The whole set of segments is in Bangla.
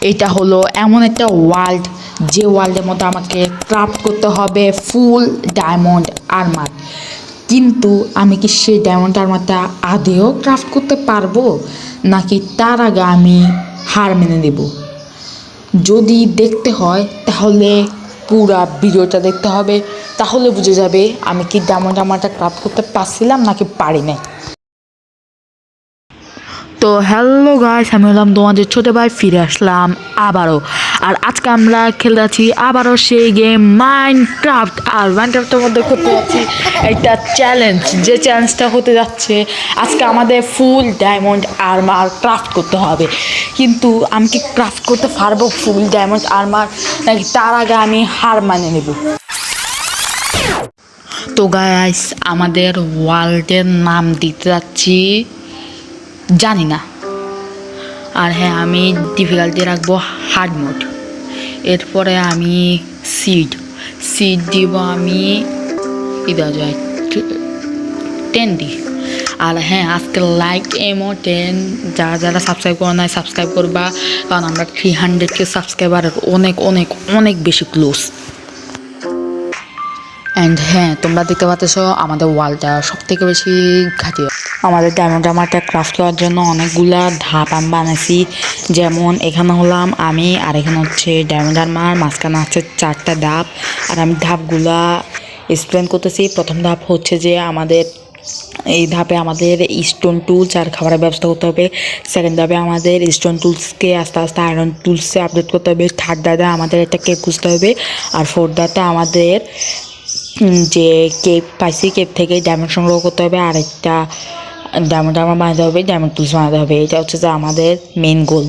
এটা হলো এমন একটা ওয়ার্ল্ড যে ওয়ার্ল্ডের মধ্যে আমাকে ক্রাফট করতে হবে ফুল ডায়মন্ড আর্মার কিন্তু আমি কি সেই ডায়মন্ড আর্মারটা আদেও ক্রাফট করতে পারব? নাকি তার আগে আমি হার মেনে নেব? যদি দেখতে হয়, তাহলে পুরা ভিডিওটা দেখতে হবে। তাহলে বুঝে যাবে আমি কি ডায়মন্ড আর্মারটা ক্রাফট করতে পারছিলাম নাকি পারি নাই তো হ্যালো গাইস, আমি হলাম তোমাদের ছোটো ভাই, ফিরে আসলাম আবারও। আর আজকে আমরা খেলতে যাচ্ছি আবারও সেই গেম মাইন্ড ক্রাফট আর মাইন্ড ক্রাফটের মধ্যে করতে যাচ্ছি একটা চ্যালেঞ্জ যে চ্যালেঞ্জটা হতে যাচ্ছে, আজকে আমাদের ফুল ডায়মন্ড আর্মার ক্রাফট করতে হবে। কিন্তু আমি কি ক্রাফট করতে পারব ফুল ডায়মন্ড আর্মার নাকি তার আগে আমি হার মানে নেব? তো গাইস, আমাদের ওয়ার্ল্ডের নাম দিতে যাচ্ছি। জানি না। আর হ্যাঁ আমি ডিফিকাল্টি রাখব হার্ড মোড এরপরে আমি সিড সিড দিব আমি, কি দেওয়া যায়? টেন দি। আর হ্যাঁ আজকে লাইক এমও টেন যারা যারা সাবস্ক্রাইব করে নাই সাবস্ক্রাইব করবা। কারণ আমরা থ্রি হান্ড্রেডকে সাবস্ক্রাইবার অনেক অনেক অনেক বেশি ক্লোজ অ্যান্ড হ্যাঁ তোমরা দেখতে পাচ্ছ, আমাদের ওয়ালটা সব থেকে বেশি ঘাটি আমাদের ডায়মন্ড আমারটা ক্রাফট করার জন্য অনেকগুলা ধাপ আমি বানাইছি। যেমন এখানে হলাম আমি, আর এখানে হচ্ছে ডায়মন্ড আর্মার মাঝখানে আছে চারটা ধাপ। আর আমি ধাপগুলা এক্সপ্লেন করতেছি। প্রথম ধাপ হচ্ছে যে আমাদের এই ধাপে আমাদের স্টোন টুলস আর খাবারের ব্যবস্থা করতে হবে। সেকেন্ড ধাপে আমাদের স্টোন টুলসকে আস্তে আস্তে আয়রন টুলসে আপডেট করতে হবে। থার্ড ধাপে আমাদের একটা কেক খুঁজতে হবে। আর ফোর্থ ধাপে আমাদের যে কেপ পাইছি কেপ থেকে ডায়মন্ড সংগ্রহ করতে হবে। আর একটা ডায়মন্ড আমার বানাতে হবে ডায়মন্ড টুলস বানাতে হবে। এটা হচ্ছে যে আমাদের মেন গোল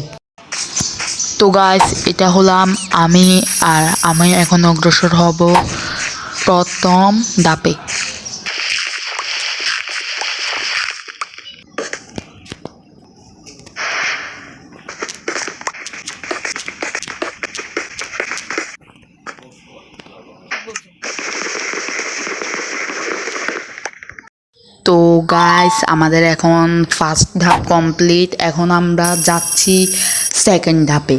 তো গাছ এটা হলাম আমি আর আমি এখন অগ্রসর হব প্রথম ধাপে। তো গাইস আমাদের এখন ফার্স্ট ধাপ কমপ্লিট এখন আমরা যাচ্ছি সেকেন্ড ধাপে।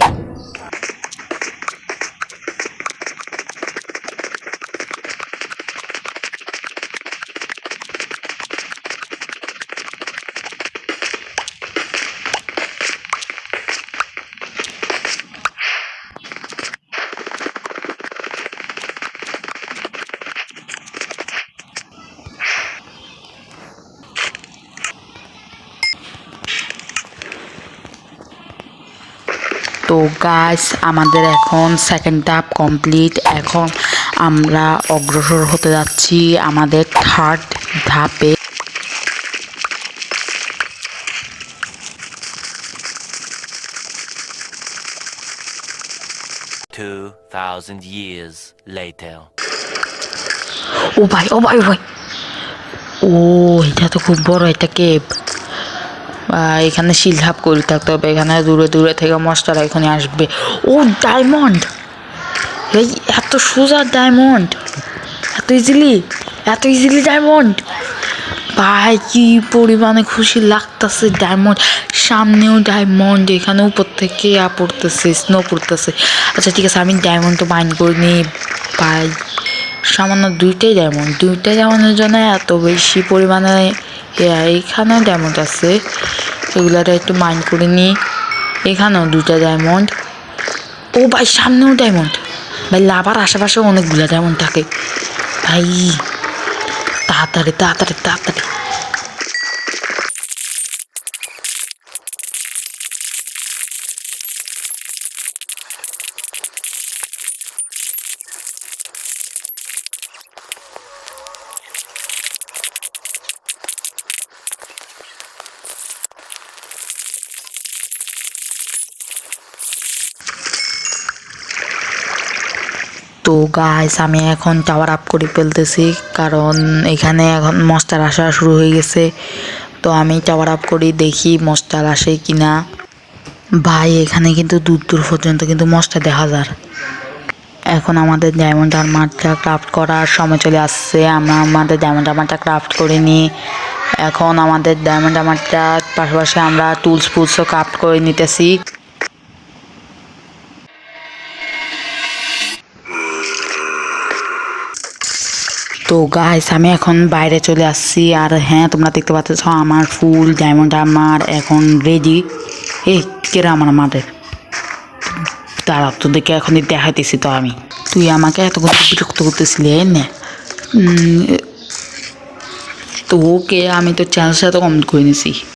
তো গাইস আমাদের এখন সেকেন্ড ধাপ কমপ্লিট এখন আমরা অগ্রসর হতে যাচ্ছি আমাদের থার্ড ধাপে। Two thousand years later. ও ভাই ও ভাই ও ভাই। ও এটা তো খুব বড় একটা কেপ এখানে শিলধাপ করে থাকতে হবে, এখানে দূরে দূরে থেকে মশলারা এখানে আসবে। ও ডায়মন্ড এই, এত সোজা ডায়মন্ড এত ইজিলি এত ইজিলি ডায়মন্ড ভাই, কি পরিমাণে খুশি লাগতেছে ডায়মন্ড সামনেও ডায়মন্ড এখানে উপর থেকে আ পড়তেছে স্নো পড়তেছে। আচ্ছা ঠিক আছে, আমি ডায়মন্ড তো বাইন করে নিই। ভাই, সামান্য দুইটাই ডায়মন্ড দুইটাই ডায়মন্ডের জন্য এত বেশি পরিমাণে এইখানেও ডায়মন্ড আছে। এগুলাটা একটু মাইন্ড করে নিই এখানেও দুটা ডায়মন্ড ও ভাই, সামনেও ডায়মন্ড ভাই, লাভার আশেপাশেও অনেকগুলো ডায়মন্ড থাকে। ভাই, তাড়াতাড়ি তাড়াতাড়ি তাড়াতাড়ি। তো গাইস আমি এখন টাওয়ার আপ করে ফেলতেছি, কারণ এখানে এখন মস্টার আসা শুরু হয়ে গেছে। তো আমি টাওয়ার আপ করি, দেখি মস্টার আসে কি না ভাই, এখানে কিন্তু দূর দূর পর্যন্ত কিন্তু মস্টার দেখা যায় এখন আমাদের ডায়মন্ড আর্মারটা ক্রাফট করার সময় চলে আসছে, আমরা আমাদের ডায়মন্ড আর্মারটা ক্রাফট করে নিই এখন আমাদের ডায়মন্ড আর্মারটা পাশাপাশি আমরা টুলস ফুলসও ক্রাফট করে নিতেছি। তো গাইস আমি এখন বাইরে চলে আসছি আর হ্যাঁ তোমরা দেখতে পাচ্ছ আমার ফুল ডায়মন্ড আমার এখন রেডি এই কেরা আমার মাঠে দাঁড়া, তোদেরকে এখন দেখাইতেছি তো আমি। তুই আমাকে এত করে বিরক্ত করতেছিলি নে। তো ওকে আমি তো চ্যানেল সাথে কমেন্ট করে নিছি।